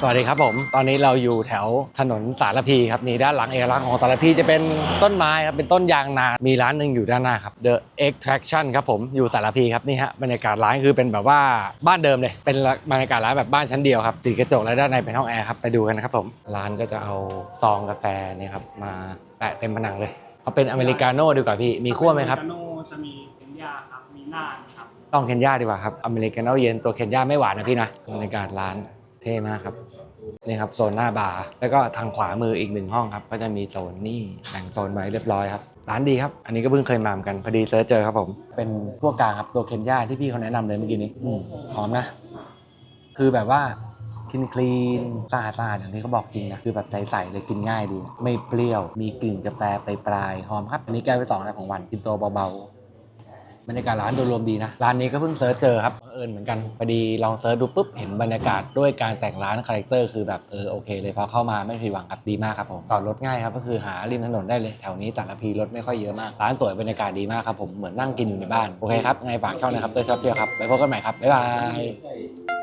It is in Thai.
สวัสดีครับผม ตอนนี้เราอยู่แถวถนนสารพีครับนี่ด้านหลังเอกลักษณ์ของสารพีจะเป็นต้นไม้ครับเป็นต้นยางนา มีร้านหนึ่งอยู่ด้านหน้าครับ The Extraction ครับผมอยู่สารพีครับนี่ฮะบรรยากาศร้านคือเป็นแบบว่าบ้านเดิมเลย เป็นบรรยากาศร้านแบบบ้านชั้นเดียวครับติดกระจกและด้านในเป็นห้องแอร์ครับไปดูกันนะครับผมร้านก็จะเอาซองกาแฟเนี่ยครับมาแปะเต็มผนังเลยเอาเป็นอเมริกาโน่ดีกว่าพี่มีขั้วไหมครับอเมริกาโน่จะมีเคนยาครับมีน่านครับต้องเคนยาดีกว่าครับอเมริกาโน่เย็นตัวเคนยาไม่หวานนะพี่นะบรรยากาศร้านเท่มากครับนี่ครับโซนหน้าบาร์แล้วก็ทางขวามืออีกหนึ่งห้องครับ ก็จะมีโซนนี่แบ่งโซนไว้เรียบร้อยครับร้านดีครับ อันนี้ก็เพิ่งเคยมาเหมือนกันพอดีเซิร์ชเจอครับผม เป็นพวกกลางครับตัวเคนยาที่พี่เขาแนะนำเลยเมื่อกี้นี้อืมหอมนะ คือแบบว่าคินคลีนสะอาดสะอาดอย่างที่เขาบอกจริงนะคือแบบใสๆเลยกินง่ายดี ไม่เปรี้ยว มีกลิ่นกาแฟไปปลายๆหอมครับ อันนี้แก้วไปสองนะของวันกินตัวเบาๆ บรรยากาศร้านโดยรวมดีนะ ร้านนี้ก็เพิ่งเซิร์ชเจอครับบังเอิญเหมือนกันพอดีลองเซิร์ชดูปุ๊บเห็นบรรยากาศด้วยการแต่งร้านคาแรคเตอร์คือแบบเออโอเคเลยพอเข้ามาไม่ผิดหวังครับดีมากครับผมจอดรถง่ายครับก็คือหาริมถนนได้เลยแถวนี้แต่ละพีรถไม่ค่อยเยอะมากร้านสวยบรรยากาศดีมากครับผมเหมือนนั่งกินอยู่ในบ้านโอเคครับไงฝากช่องนะครับเตอร์ชอบเที่ยวครับไปพบกันใหม่ครับบ๊ายบาย